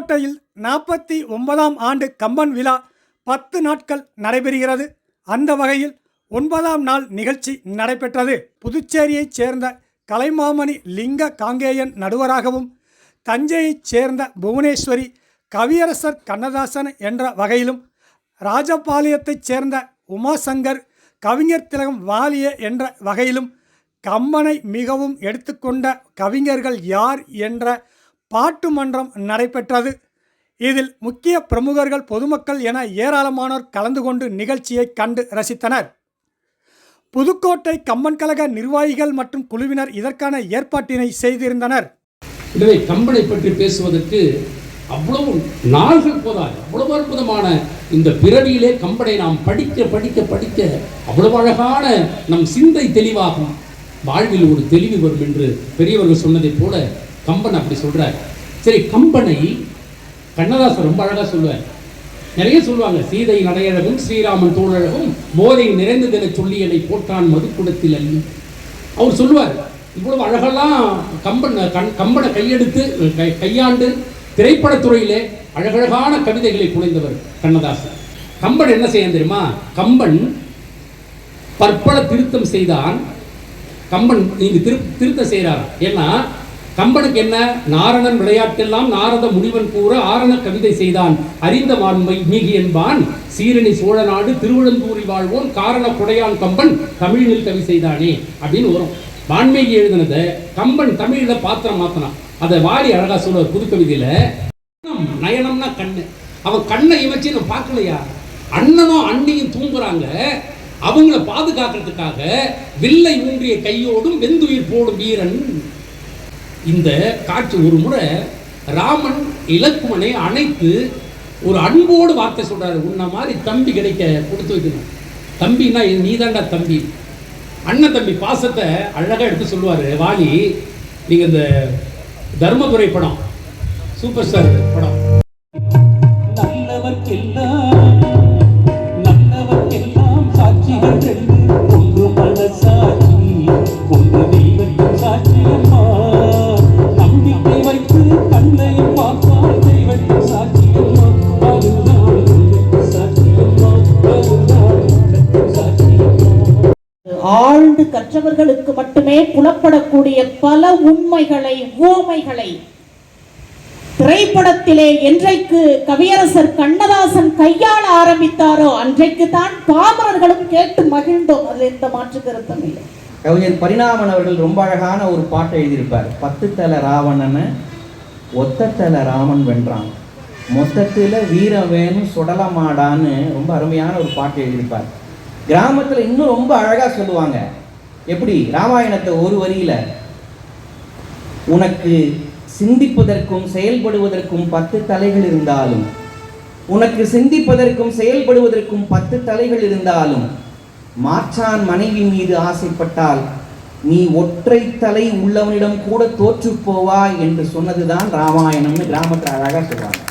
புதுக்கோட்டையில் நாற்பத்தி ஒன்பதாம் ஆண்டு கம்பன் விழா பத்து நாட்கள் நடைபெறுகிறது. அந்த வகையில் ஒன்பதாம் நாள் நிகழ்ச்சி நடைபெற்றது. புதுச்சேரியைச் சேர்ந்த கலைமாமணி லிங்க காங்கேயன் நடுவராகவும் தஞ்சையைச் சேர்ந்த புவனேஸ்வரி கவியரசர் கண்ணதாசன் என்ற வகையிலும் ராஜபாளையத்தைச் சேர்ந்த உமாசங்கர் கவிஞர் திலகம் வாலிய என்ற வகையிலும் கம்பனை மிகவும் எடுத்துக்கொண்ட கவிஞர்கள் யார் என்ற பாட்டு மன்றம் நடைபெற்றது. இதில் முக்கிய பிரமுகர்கள் பொதுமக்கள் என ஏராளமானோர் கலந்து கொண்டு நிகழ்ச்சியை கண்டு ரசித்தனர். புதுக்கோட்டை கம்மன் கழக நிர்வாகிகள் மற்றும் குழுவினர் இதற்கான ஏற்பாட்டினை செய்திருந்தனர். எனவே கம்பனை பற்றி பேசுவதற்கு அவ்வளவு நாள்கள் போதாது. அவ்வளவு அற்புதமான இந்த பிறவியிலே கம்பனை நாம் படிக்க படிக்க படிக்க அவ்வளவு அழகான நம் சிந்தை தெளிவாகும். வாழ்வில் ஒரு தெளிவு வரும் என்று பெரியவர்கள் சொன்னதைப் போல கம்பன் அப்படி சொல்கிறார் சரி கம்பனை கண்ணதாசன் ரொம்ப அழகாக சொல்லுவார். நிறைய சொல்லுவாங்க சீதை நடையழகும் ஸ்ரீராமன் தோழழகும் போதை நிறைந்ததென சொல்லி என்னை போட்டான் மதுக்குடத்தில் அள்ளி அவர் சொல்லுவார் இவ்வளவு அழகெல்லாம் கம்பன் கண் கம்பனை கையெடுத்து கை கையாண்டு திரைப்படத்துறையிலே அழகழகான கவிதைகளை புனைந்தவர் கண்ணதாசன். கம்பன் என்ன செய்ய தெரியுமா? கம்பன் பற்பல திருத்தம் செய்தான். கம்பன் இங்கு திரு திருத்தம் செய்கிறார் ஏன்னா கம்பனுக்கு என்ன? நாரணன் விளையாட்டெல்லாம் நாரத முனிவன் கூற ஆரண கவிதை செய்தான். அறிந்த வான்மை மீகி என்பான். சீரணி சோழ நாடு திருவிழந்தூரி வாழ்வோன் காரண குடையான் கம்பன் தமிழில் கவி செய்தானே அப்படின்னு வரும். வான்மீகி எழுதினதை கம்பன் தமிழில் பாத்திரம் மாத்தினான். அதை வாரி அழகா சொல்ற புது கவிதையில நயனம்னா கண்ணு. அவன் கண்ணை இவச்சு நான் பார்க்கலையா? அண்ணனும் அண்ணியும் தூங்குறாங்க. அவங்கள பாதுகாக்கிறதுக்காக வில்லை ஊன்றிய கையோடும் வெந்துயிர் போடும் வீரன் இந்த காட்சி ஒரு முறை ராமன் இலக்குமனை அணைத்து ஒரு அன்போடு வார்த்தை சொல்கிறாரு உன்ன மாதிரி தம்பி கிடைக்க கொடுத்து வைக்கணும். தம்பின்னா நீதாண்டா தம்பி. அண்ணன் தம்பி பாசத்தை அழகாக எடுத்து சொல்லுவாரு. வாலி நீங்கள் இந்த தர்மபுரை படம் சூப்பர் ஸ்டார் படம். ஆழ்ந்து கற்றவர்களுக்கு மட்டுமே புலப்படக்கூடிய பல உண்மைகளை உவமைகளை திரைப்படத்திலே என்றைக்கு கவியரசர் கண்ணதாசன் கையாள ஆரம்பித்தாரோ அன்றைக்கு தான் பாமரர்களும் கேட்டு மகிழ்ந்தோம். அதில் எந்த மாற்று கருத்தும் இல்லை. கவிஞர் பரிணாமன் அவர்கள் ரொம்ப அழகான ஒரு பாட்டை எழுதியிருப்பார். பத்து தல ராவணனை ஒத்தத்தில் ராமன் வென்றான். மொத்தத்தில் வீரம் வேணும் சுடலமாடான்னு ரொம்ப அருமையான ஒரு பாட்டு எழுதியிருப்பார். கிராமத்தில் இன்னும் ரொம்ப அழகாக சொல்லுவாங்க. எப்படி? ராமாயணத்தை ஒரு வரியில் உனக்கு சிந்திப்பதற்கும் செயல்படுவதற்கும் பத்து தலைகள் இருந்தாலும் உனக்கு சிந்திப்பதற்கும் செயல்படுவதற்கும் பத்து தலைகள் இருந்தாலும் மாற்றான் மனைவி மீது ஆசைப்பட்டால் நீ ஒற்றை தலை உள்ளவனிடம் கூட தோற்று போவாய் என்று சொன்னதுதான் ராமாயணம்னு கிராமத்தில் அழகாக சொல்றாங்க